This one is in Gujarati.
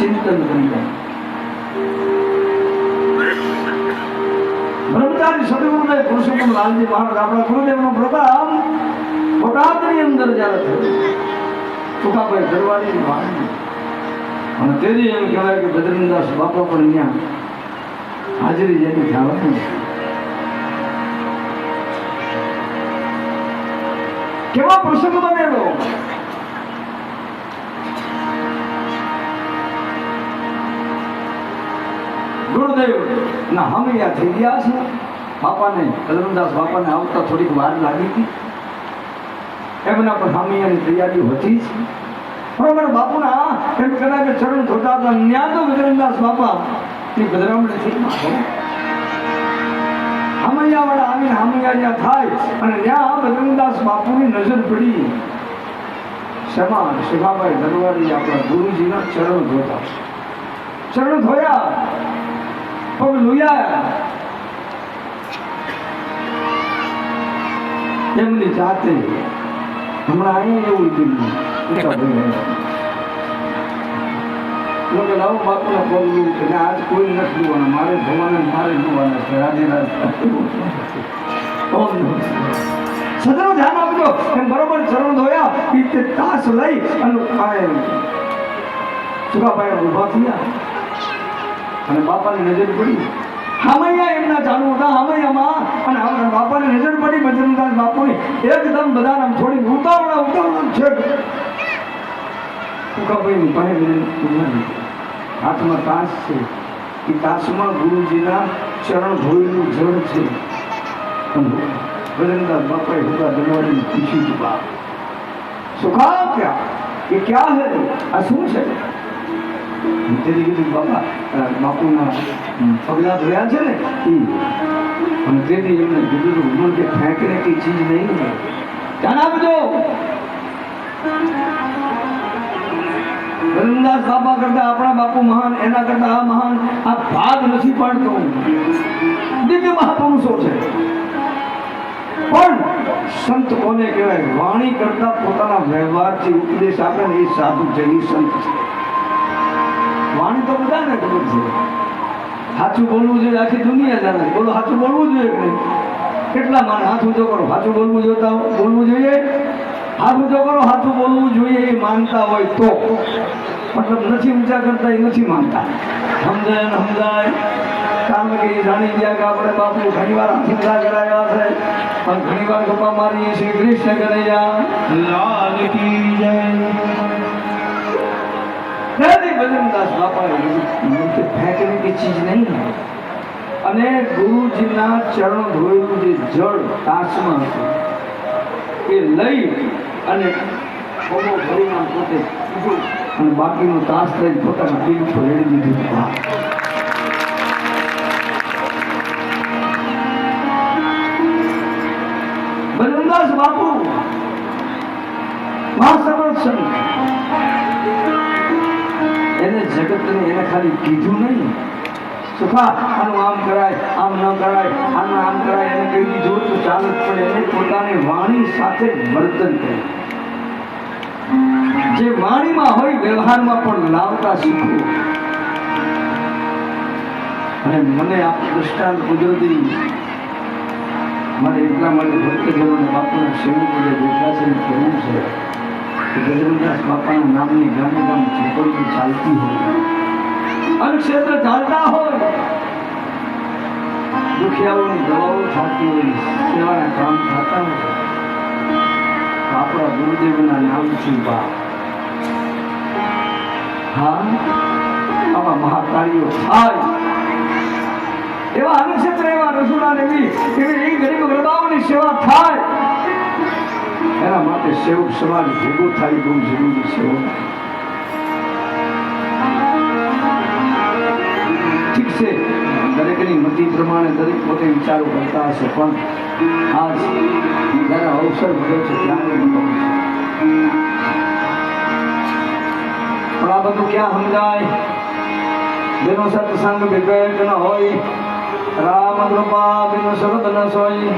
ચિંતન કરી બ્રહ્મચારી સદગુરુદેવ પુરુષોત્તમ લાલજી મહારાજ, આપણા ગુરુદેવનો પ્રતાપ બોટાદની અંદર જ્યારે થયો, ટૂંકાભાઈ દરવાડીની વાણી અને તેથી એમ કહેવાય કે બદ્રીનાથ બાપા પણ અહીંયા હાજરી જેની થવાની કેવા પ્રસંગ બનેલો? ગુરુદેવ ના હમૈયા થઈ ગયા છે બાપાને કદમદાસ બાપાને આવતા થોડીક વાર લાગી હતી. એમના પણ હમૈયાની તૈયારી હતી જ બરોબર, બાપુના એમ કદાચ ચરણ ધોતા હતા. ન્યા તો ગજરંદાસ બાપા. એ ગજરામણી થઈ હમૈયા વાળા આવીને હામૈયા જ્યાં થાય અને ત્યાં બજરંગદાસ બાપુની નજર પડી. શમા? શિવાભાઈ દરવારી આપણા ગુરુજીના ચરણ ધોતા ચરણ ધોયા. પગ લુયા એમની જાતે. હમણાં અહીં એવું લીધું લોકો લાવો બાપુના પગ કે આજ કોઈ નથી જોવાના. મારે ધોવાના મારે જોવાના છે. રાધે રાધે. સદનું ધ્યાન આપજો. એમ બરોબર ચરણ ધોયા ઈ તે તાસ લઈ અને કાંઈ સુકાભાઈ ઊભા થયા. અને બાપાની નજર પડી. હામૈયા એમના ચાલુ હતા હામૈયામાં અને હવે બાપાની નજર પડી, બજરંગદાસ બાપુની. એકદમ બધા આમ થોડી ઉતાવળા ઉતાવળા છે. સુકાભાઈની પાસે જઈને હાથમાં તાસ છે. એ તાસમાં ગુરુજીના ચરણ ધોયેલું જળ છે. બજરંગદાસ બાપાએ હુકા દરવાડીને પૂછ્યું બાપ સુખા ક્યાં? એ ક્યાં હે આ શું છે? તેથી કીધું બાપા બાપુના પગલા ધોયા છે ને અને તેથી એમને કીધું હતું, ઉમર કે ફેંકને કઈ ચીજ નહીં ધ્યાન આપજો. વરદાસ બાપા કરતા, આપણા બાપુ મહાન, એના કરતા આ મહાન, આ ભાગ નથી પાડતો. દિવ્ય મહાપુરુષો છે. પણ સંત કોને કહેવાય? વાણી કરતા પોતાના વ્યવહારથી ઉપદેશ આપે ને એ સાધુ છે સંત છે. વાણી તો બધાને ખબર છે. સાચું બોલવું જોઈએ આખી દુનિયા જાણે બોલો સાચું બોલવું જોઈએ કે કેટલા માને હાથ ઊંચો કરો સાચું બોલવું જોતા બોલવું જોઈએ? હાથ ઊંચો કરો સાચું બોલવું જોઈએ એ માનતા હોય તો. મતલબ નથી ઊંચા કરતા, એ નથી માનતા. સમજાય ને સમજાય. કારણ કે એ જાણી ગયા કે આપણે બાપુ ઘણી વાર ચિંતા કરાયા છે. પણ ઘણી વાર ગપ્પા મારીએ શ્રી કૃષ્ણ કનૈયા લાલ નથી બજરંગદાસ બાપાએ કીધું કે ચીજ નહીં અને ગુરુજીના ચરણ ધોયેલું જે જળ તાસમાં હતું, એ લઈ અને થોડો ભરીમાં પોતે અને બાકીનો તાસ લઈ પોતાના પીઠ પર રેડી દીધું. બજરંગદાસ બાપુ મહાસંરક્ષણ એને જગતને એને ખાલી કીધું નહીં. સુખા આનું આમ કરાય વાણીમાં હોય, વ્યવહારમાં પણ લાવતા અને મને આ દૃષ્ટાંત કુદરતી મારે એટલા માટે ભક્તજનોને બાપુના સેવકો જે બેઠા છે એને છે. ગજરંગદાસ બાપાના નામની ગામે ઝૂંપડી ચાલતી હોય. અનુક્ષેત્ર ચાલતા હોય. દુખિયાઓની દવાઓ થતી હોય, સેવાના કામ થતા હોય. આપણા ગુરુદેવના નામથી બા? આવા મહાકાર્યો થાય. એવા અનુક્ષેત્ર એવા રસોડા એવી એવી ગરીબ ગરબાઓની સેવા થાય. એના માટે સેવક સમાજ ભેગો થાય બહુ જરૂરી છે ઠીક છે, દરેકની મતિ પ્રમાણે દરેક પોતે વિચારો કરતા હશે, પણ આજ જ્યારે અવસર મળ્યો છે ત્યારે. પણ આ બધું ક્યાં સમજાય? જેનો સત્સંગ વિવેક ન હોય, રામ કૃપા બિનો શરદ ન સોય.